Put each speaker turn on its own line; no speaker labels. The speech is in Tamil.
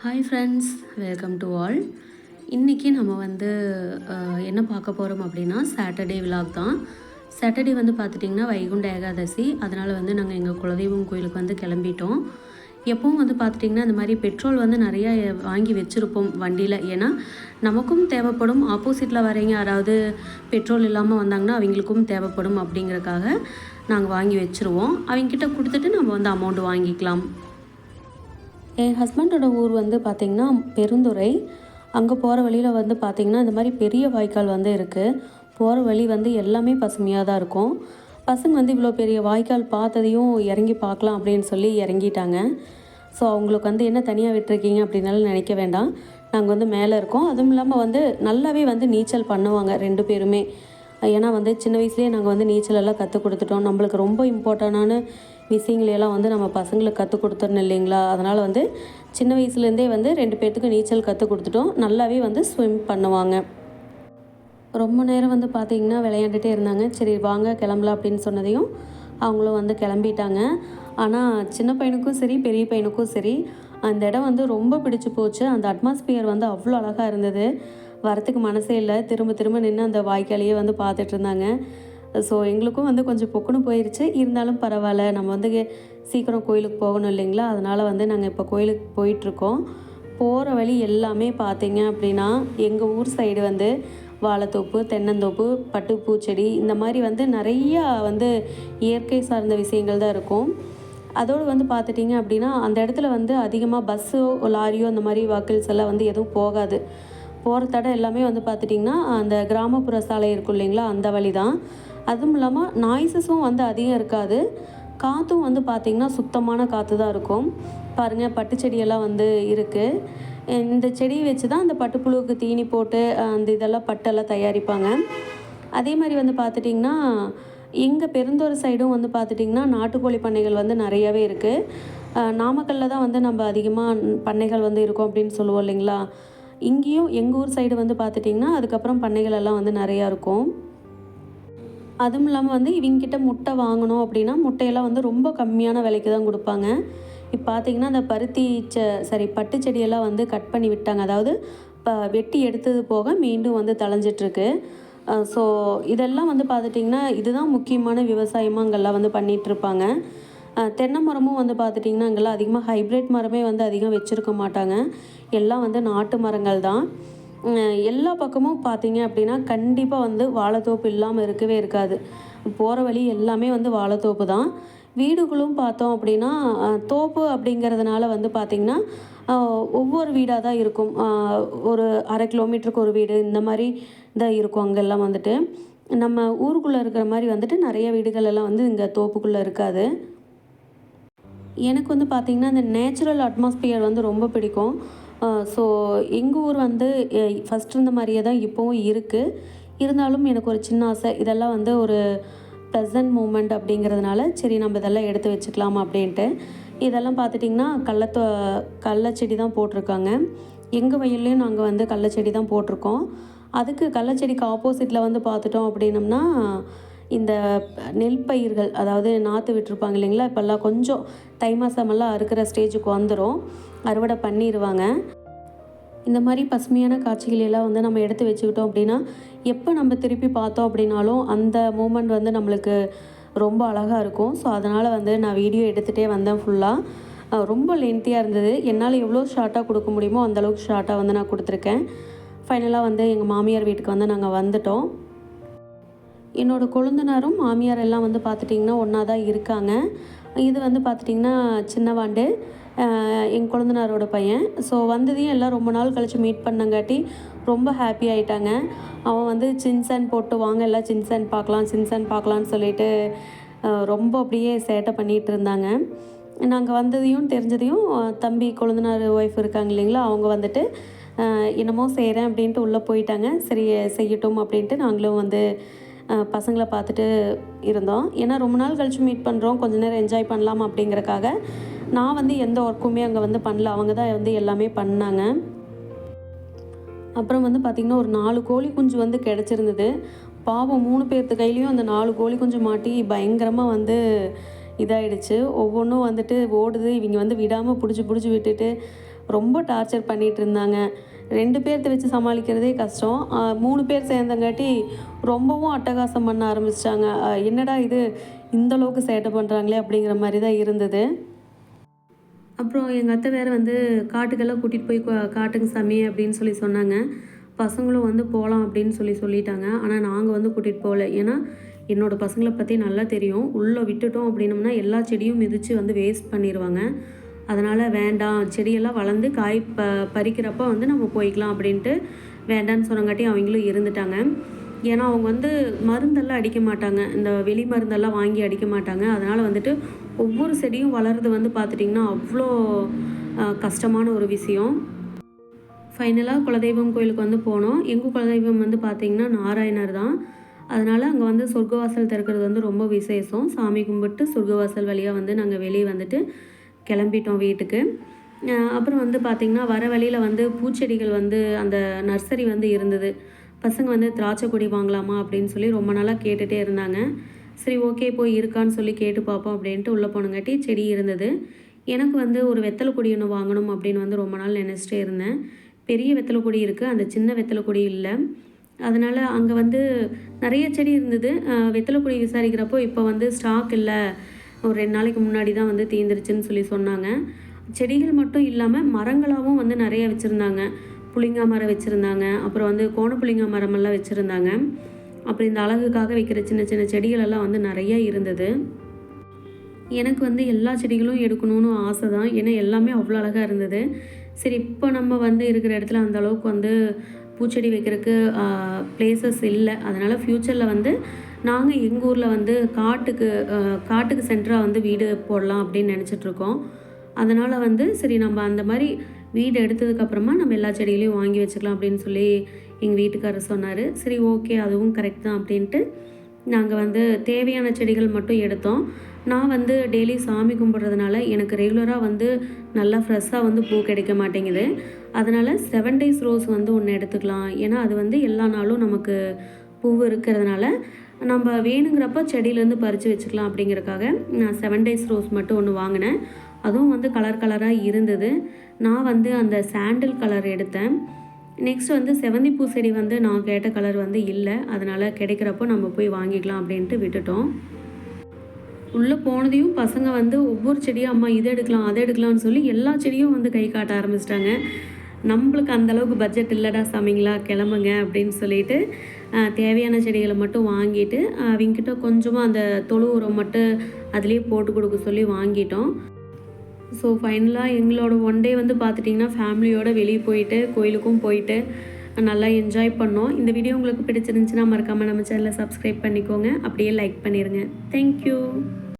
Hi friends welcome to all இன்றைக்கி நம்ம வந்து என்ன பார்க்க போகிறோம் அப்படின்னா சாட்டர்டே விலாக் தான். சாட்டர்டே வந்து பார்த்துட்டிங்கன்னா வைகுண்ட ஏகாதசி. அதனால் வந்து நாங்கள் எங்கள் குலதெய்வம் கோயிலுக்கு வந்து கிளம்பிட்டோம். எப்பவும் வந்து பார்த்துட்டிங்கன்னா இந்த மாதிரி பெட்ரோல் வந்து நிறையா வாங்கி வச்சுருப்போம் வண்டியில். ஏன்னா நமக்கும் தேவைப்படும். ஆப்போசிட்டில் வரீங்க யாராவது பெட்ரோல் இல்லாமல் வந்தாங்கன்னா அவங்களுக்கும் தேவைப்படும் அப்படிங்கிறக்காக நாங்கள் வாங்கி வச்சுருவோம். அவங்கக்கிட்ட கொடுத்துட்டு நம்ம வந்து அமௌண்ட் வாங்கிக்கலாம். என் ஹஸ்பண்டோட ஊர் வந்து பார்த்திங்கன்னா பெருந்துறை. அங்கே போகிற வழியில் வந்து பார்த்திங்கன்னா இந்த மாதிரி பெரிய வாய்க்கால் வந்து இருக்குது போகிற வழி வந்து எல்லாமே பசுமையாக தான் இருக்கும். பசங்க வந்து இவ்வளோ பெரிய வாய்க்கால் பார்த்ததையும் இறங்கி பார்க்கலாம் அப்படின்னு சொல்லி இறங்கிட்டாங்க. ஸோ அவங்களுக்கு வந்து என்ன தனியாக விட்டுருக்கீங்க அப்படின்னாலும் நினைக்க வேண்டாம். நாங்கள் வந்து மேலே இருக்கோம். அதுவும் இல்லாமல் வந்து நல்லாவே வந்து நீச்சல் பண்ணுவாங்க ரெண்டு பேருமே. ஏன்னா வந்து சின்ன வயசுலேயே நாங்கள் வந்து நீச்சல் எல்லாம் கற்றுக் கொடுத்துட்டோம். நம்மளுக்கு ரொம்ப இம்பார்ட்டண்டான விஷயங்களையெல்லாம் வந்து நம்ம பசங்களுக்கு கற்றுக் கொடுத்துடணும் இல்லைங்களா? அதனால் வந்து சின்ன வயசுலேருந்தே வந்து ரெண்டு பேர்த்துக்கும் நீச்சல் கற்றுக் கொடுத்துட்டோம். நல்லாவே வந்து ஸ்விம் பண்ணுவாங்க. ரொம்ப நேரம் வந்து பார்த்திங்கன்னா விளையாண்டுட்டே இருந்தாங்க. சரி வாங்க கிளம்பலாம் அப்படின்னு சொன்னதையும் அவங்களும் வந்து கிளம்பிட்டாங்க. ஆனால் சின்ன பையனுக்கும் சரி பெரிய பையனுக்கும் சரி அந்த இடம் வந்து ரொம்ப பிடிச்சி போச்சு. அந்த அட்மாஸ்பியர் வந்து அவ்வளோ அழகாக இருந்தது. வரத்துக்கு மனசே இல்லை. திரும்ப திரும்ப நின்று அந்த வாய்க்காலையே வந்து பார்த்துட்டு இருந்தாங்க. ஸோ எங்களுக்கும் வந்து கொஞ்சம் பொக்குன்னு போயிடுச்சு இருந்தாலும் பரவாயில்ல. நம்ம வந்து சீக்கிரம் கோயிலுக்கு போகணும் இல்லைங்களா? அதனால் வந்து நாங்கள் இப்போ கோயிலுக்கு போயிட்டுருக்கோம். போகிற வழி எல்லாமே பார்த்தீங்க அப்படின்னா எங்கள் ஊர் சைடு வந்து வாழைத்தோப்பு தென்னந்தோப்பு பட்டுப்பூச்செடி இந்த மாதிரி வந்து நிறையா வந்து இயற்கை சார்ந்த விஷயங்கள் தான் இருக்கும். அதோடு வந்து பார்த்துட்டிங்க அப்படின்னா அந்த இடத்துல வந்து அதிகமாக பஸ்ஸோ லாரியோ அந்த மாதிரி வாக்கிள்ஸ் எல்லாம் வந்து எதுவும் போகாது. போகிற தடம் எல்லாமே வந்து பார்த்துட்டிங்கன்னா அந்த கிராமப்புற சாலை இருக்கும் இல்லைங்களா? அந்த வழி தான் அதுவும் இல்லாமல் நாய்ஸஸும் வந்து அதிகம் இருக்காது. காற்றும் வந்து பார்த்திங்கன்னா சுத்தமான காற்று தான் இருக்கும். பாருங்கள் பட்டு செடியெல்லாம் வந்து இருக்குது இந்த செடியை வச்சு தான் அந்த பட்டுப்புழுவுக்கு தீனி போட்டு அந்த இதெல்லாம் பட்டெல்லாம் தயாரிப்பாங்க. அதே மாதிரி வந்து பார்த்துட்டிங்கன்னா எங்கள் பெருந்தோர் சைடும் வந்து பார்த்துட்டிங்கன்னா நாட்டுக்கோழி பண்ணைகள் வந்து நிறையாவே இருக்குது நாமக்கல்லில் தான் வந்து நம்ம அதிகமாக பண்ணைகள் வந்து இருக்கும் அப்படின்னு சொல்லுவோம் இல்லைங்களா? இங்கேயும் எங்கள் ஊர் சைடு வந்து பார்த்துட்டிங்கன்னா அதுக்கப்புறம் பண்ணைகள் எல்லாம் வந்து நிறையா இருக்கும். அதுவும் இல்லாமல் வந்து இவங்ககிட்ட முட்டை வாங்கணும் அப்படின்னா முட்டையெல்லாம் வந்து ரொம்ப கம்மியான விலைக்கு தான் கொடுப்பாங்க. இப்போ பார்த்தீங்கன்னா அந்த பருத்தி ச சாரி பட்டு செடியெல்லாம் வந்து கட் பண்ணி விட்டாங்க. அதாவது இப்போ வெட்டி எடுத்தது போக மீண்டும் வந்து தளைஞ்சிட்ருக்கு ஸோ இதெல்லாம் வந்து பார்த்துட்டிங்கன்னா இதுதான் முக்கியமான விவசாயமாக அங்கெல்லாம் வந்து பண்ணிகிட்ருப்பாங்க தென்னை மரமும் வந்து பார்த்துட்டிங்கன்னா அங்கெல்லாம் அதிகமாக ஹைப்ரிட் மரமே வந்து அதிகம் வச்சுருக்க மாட்டாங்க. எல்லாம் வந்து நாட்டு மரங்கள் தான். எல்லா பக்கமும் பார்த்தீங்க அப்படின்னா கண்டிப்பாக வந்து வாழைத்தோப்பு இல்லாமல் இருக்கவே இருக்காது. போகிற வழி எல்லாமே வந்து வாழைத்தோப்பு தான். வீடுகளும் பார்த்தோம் அப்படின்னா தோப்பு அப்படிங்கிறதுனால வந்து பார்த்திங்கன்னா ஒவ்வொரு வீடாக தான் இருக்கும். ஒரு அரை கிலோமீட்டருக்கு ஒரு வீடு இந்த மாதிரி தான் இருக்கும் அங்கெல்லாம் வந்துட்டு. நம்ம ஊருக்குள்ளே இருக்கிற மாதிரி வந்துட்டு நிறைய வீடுகள் எல்லாம் வந்து இங்கே தோப்புக்குள்ளே இருக்காது. எனக்கு வந்து பார்த்திங்கன்னா இந்த நேச்சுரல் அட்மாஸ்பியர் வந்து ரொம்ப பிடிக்கும். ஸோ எங்கள் ஊர் வந்து ஃபஸ்ட் இருந்த மாதிரியே தான் இப்போவும் இருக்குது இருந்தாலும் எனக்கு ஒரு சின்ன ஆசை. இதெல்லாம் வந்து ஒரு ப்ளசன்ட் மூமெண்ட் அப்படிங்கிறதுனால சரி நம்ம இதெல்லாம் எடுத்து வச்சுக்கலாம் அப்படின்ட்டு. இதெல்லாம் பார்த்துட்டிங்கன்னா கள்ளத்தோ கள்ளச்செடி தான் போட்டிருக்காங்க. எங்கள் வயல்லையும் நாங்கள் வந்து கள்ளச்செடி தான் போட்டிருக்கோம். அதுக்கு கள்ளச்செடிக்கு ஆப்போசிட்டில் வந்து பார்த்துட்டோம் அப்படின்னம்னா இந்த நெல் பயிர்கள் அதாவது நாற்று விட்டுருப்பாங்க இல்லைங்களா? இப்போல்லாம் கொஞ்சம் தை மாதமெல்லாம் அறுக்கிற ஸ்டேஜுக்கு வந்துடும் அறுவடை பண்ணிடுவாங்க இந்த மாதிரி பசுமையான காட்சிகள் எல்லாம் வந்து நம்ம எடுத்து வச்சுக்கிட்டோம் அப்படின்னா எப்போ நம்ம திருப்பி பார்த்தோம் அப்படின்னாலும் அந்த மூமெண்ட் வந்து நம்மளுக்கு ரொம்ப அழகாக இருக்கும். ஸோ அதனால் வந்து நான் வீடியோ எடுத்துகிட்டே வந்தேன் ஃபுல்லாக ரொம்ப லென்த்தியாக இருந்தது. என்னால் எவ்வளோ ஷார்ட்டாக கொடுக்க முடியுமோ அந்தளவுக்கு ஷார்ட்டாக வந்து நான் கொடுத்துருக்கேன். ஃபைனலாக வந்து எங்கள் மாமியார் வீட்டுக்கு வந்து நாங்கள் வந்துட்டோம். என்னோடய கொழுந்தனாரும் மாமியார் எல்லாம் வந்து பார்த்துட்டிங்கன்னா ஒன்றா தான் இருக்காங்க. இது வந்து பார்த்துட்டிங்கன்னா சின்னவாண்டு. என் கொழுந்தனாரோட பையன். ஸோ வந்ததையும் எல்லாம் ரொம்ப நாள் கழித்து மீட் பண்ணங்காட்டி ரொம்ப ஹாப்பி ஆயிட்டாங்க. அவன் வந்து சின்சன் போட்டு வாங்க எல்லாம் சின்சன் பார்க்கலாம் சின்சன் பார்க்கலான்னு சொல்லிட்டு ரொம்ப அப்படியே சேட்டை பண்ணிகிட்டு இருந்தாங்க. நாங்கள் வந்ததையும் தெரிஞ்சதையும் தம்பி கொழுந்தனார் ஒய்ஃப் இருக்காங்க இல்லைங்களா அவங்க வந்துட்டு என்னமோ செய்கிறேன் அப்படின்ட்டு உள்ளே போயிட்டாங்க. சரி செய்யட்டும் அப்படின்ட்டு நாங்களும் வந்து பசங்களை பார்த்துட்டு இருந்தோம். ஏன்னா ரொம்ப நாள் கழித்து மீட் பண்ணுறோம் கொஞ்ச நேரம் என்ஜாய் பண்ணலாம் அப்படிங்கிறக்காக நான் வந்து எந்த ஒர்க்குமே அங்கே வந்து பண்ணல. அவங்க தான் வந்து எல்லாமே பண்ணாங்க. அப்புறம் வந்து பார்த்திங்கன்னா ஒரு நாலு கோழி குஞ்சு வந்து கிடச்சிருந்தது. பாவம் மூணு பேர்த்து கையிலையும் அந்த நாலு கோழி குஞ்சு மாட்டி பயங்கரமாக வந்து இதாயிடுச்சு. ஒவ்வொன்றும் வந்துட்டு ஓடுது. இவங்க வந்து விடாமல் பிடிச்சி பிடிச்சி விட்டுட்டு ரொம்ப டார்ச்சர் பண்ணிகிட்டு இருந்தாங்க. ரெண்டு பேர்த்த வச்சு சமாளிக்கிறதே கஷ்டம். மூணு பேர் சேர்ந்தங்காட்டி ரொம்பவும் அட்டகாசம் பண்ண ஆரம்பிச்சிட்டாங்க. என்னடா இது? இந்த அளவுக்கு சேட்டை பண்ணுறாங்களே அப்படிங்கிற மாதிரி தான் இருந்தது. அப்புறம் எங்கள் அத்தை வேறு வந்து காட்டுக்கெல்லாம் கூட்டிகிட்டு போய் காட்டுங்க சாமி அப்படின்னு சொல்லி சொன்னாங்க. பசங்களும் வந்து போகலாம் அப்படின்னு சொல்லி சொல்லிட்டாங்க. ஆனால் நாங்கள் வந்து கூட்டிகிட்டு போகல ஏன்னா என்னோடய பசங்களை பற்றி நல்லா தெரியும். உள்ளே விட்டுட்டோம் அப்படின்னம்னா எல்லா செடியும் மிதித்து வந்து வேஸ்ட் பண்ணிடுவாங்க அதனால் வேண்டாம். செடியெல்லாம் வளர்ந்து காய் ப பறிக்கிறப்ப வந்து நம்ம போய்க்கலாம் அப்படின்ட்டு வேண்டான்னு சொன்னங்காட்டி அவங்களும் இருந்துட்டாங்க. ஏன்னா அவங்க வந்து மருந்தெல்லாம் அடிக்க மாட்டாங்க. இந்த வெளி மருந்தெல்லாம் வாங்கி அடிக்க மாட்டாங்க. அதனால் வந்துட்டு ஒவ்வொரு செடியும் வளர்றது வந்து பார்த்துட்டிங்கன்னா அவ்வளோ கஷ்டமான ஒரு விஷயம். ஃபைனலாக குலதெய்வம் கோயிலுக்கு வந்து போனோம். எங்கள் குலதெய்வம் வந்து பார்த்திங்கன்னா நாராயணர் தான். அதனால் அங்கே வந்து சொர்க்கவாசல் திறக்கிறது வந்து ரொம்ப விசேஷம். சாமி கும்பிட்டு சொர்க்கவாசல் வழியாக வந்து நாங்கள் வெளியே வந்துட்டு கிளம்பிட்டோம் வீட்டுக்கு. அப்புறம் வந்து பார்த்திங்கன்னா வர வழியில் வந்து பூச்செடிகள் வந்து அந்த நர்சரி வந்து இருந்தது. பசங்க வந்து திராட்சை கொடி வாங்கலாமா அப்படின்னு சொல்லி ரொம்ப நாளாக கேட்டுகிட்டே இருந்தாங்க. சரி ஓகே போய் இருக்கான்னு சொல்லி கேட்டு பார்ப்போம் அப்படின்ட்டு உள்ளே போனங்காட்டி செடி இருந்தது. எனக்கு வந்து ஒரு வெத்தலை கொடி ஒன்று வாங்கணும் அப்படின்னு வந்து ரொம்ப நாள் நினச்சிட்டே இருந்தேன். பெரிய வெத்தலை கொடி இருக்குது அந்த சின்ன வெத்தலை கொடி இல்லை. அதனால் அங்கே வந்து நிறைய செடி இருந்தது. வெத்தலை கொடி விசாரிக்கிறப்போ இப்போ வந்து ஸ்டாக் இல்லை. ஒரு ரெண்டு நாளைக்கு முன்னாடி தான் வந்து தீந்துருச்சுன்னு சொல்லி சொன்னாங்க. செடிகள் மட்டும் இல்லாமல் மரங்களாகவும் வந்து நிறைய வச்சுருந்தாங்க. புளிங்காய் மரம் வச்சுருந்தாங்க. அப்புறம் வந்து கோணப்புளிங்காய் மரமெல்லாம் வச்சுருந்தாங்க. அப்புறம் இந்த அழகுக்காக வைக்கிற சின்ன சின்ன செடிகளெல்லாம் வந்து நிறைய இருந்தது. எனக்கு வந்து எல்லா செடிகளும் எடுக்கணும்னு ஆசை தான் ஏன்னா எல்லாமே அவ்வளோ அழகாக இருந்தது. சரி இப்போ நம்ம வந்து இருக்கிற இடத்துல அந்த அளவுக்கு வந்து பூச்செடி வைக்கிறதுக்கு பிளேசஸ் இல்லை. அதனால் ஃப்யூச்சரில் வந்து நாங்கள் எங்கள் ஊரில் வந்து காட்டுக்கு காட்டுக்கு சென்டராக வந்து வீடு போடலாம் அப்படின்னு நினச்சிட்ருக்கோம் அதனால் வந்து சரி நம்ம அந்த மாதிரி வீடு எடுத்ததுக்கப்புறமா நம்ம எல்லா செடிகளையும் வாங்கி வச்சுக்கலாம் அப்படின்னு சொல்லி எங்கள் வீட்டுக்காரர் சொன்னார். சரி ஓகே அதுவும் கரெக்ட் தான் அப்படின்ட்டு நாங்கள் வந்து தேவையான செடிகள் மட்டும் எடுத்தோம். நான் வந்து டெய்லி சாமி கும்பிட்றதுனால எனக்கு ரெகுலராக வந்து நல்லா ஃப்ரெஷ்ஷாக வந்து பூ கிடைக்க மாட்டேங்குது. அதனால் செவன் டேஸ் ரோஸ் வந்து ஒன்று எடுத்துக்கலாம். ஏன்னா அது வந்து எல்லா நாளும் நமக்கு பூ இருக்கிறதுனால நம்ம வேணுங்கிறப்ப செடியிலேருந்து பறித்து வச்சுக்கலாம் அப்படிங்கிறக்காக நான் செவன் டேஸ் ரோஸ் மட்டும் ஒன்று வாங்கினேன். அதுவும் வந்து கலர் கலராக இருந்தது. நான் வந்து அந்த சாண்டில் கலர் எடுத்தேன். நெக்ஸ்ட் வந்து செவந்திப்பூ செடி வந்து நான் கேட்ட கலர் வந்து இல்லை. அதனால் கிடைக்கிறப்போ நம்ம போய் வாங்கிக்கலாம் அப்படின்ட்டு விட்டுட்டோம். உள்ளே போனதையும் பசங்க வந்து ஒவ்வொரு செடியும் அம்மா இதை எடுக்கலாம் அதை எடுக்கலாம்னு சொல்லி எல்லா செடியும் வந்து கை காட்ட ஆரம்பிச்சிட்டாங்க. நம்மளுக்கு அந்த அளவுக்கு பட்ஜெட் இல்லைடா சாமிங்களா கிளம்புங்க அப்படின்னு சொல்லிட்டு தேவையான செடிகளை மட்டும் வாங்கிட்டு அவங்கக்கிட்ட கொஞ்சமாக அந்த தொழு உரம் மட்டும் அதுலேயே போட்டு கொடுக்க சொல்லி வாங்கிட்டோம். ஸோ ஃபைனலாக எங்களோட ஒன் டே வந்து பார்த்துட்டிங்கன்னா ஃபேமிலியோட வெளியே போயிட்டு கோயிலுக்கும் போயிட்டு நல்லா என்ஜாய் பண்ணோம். இந்த வீடியோ உங்களுக்கு பிடிச்சிருந்துச்சுன்னா மறக்காமல் நம்ம சேனலை சப்ஸ்கிரைப் பண்ணிக்கோங்க. அப்படியே லைக் பண்ணிடுங்க தேங்க்யூ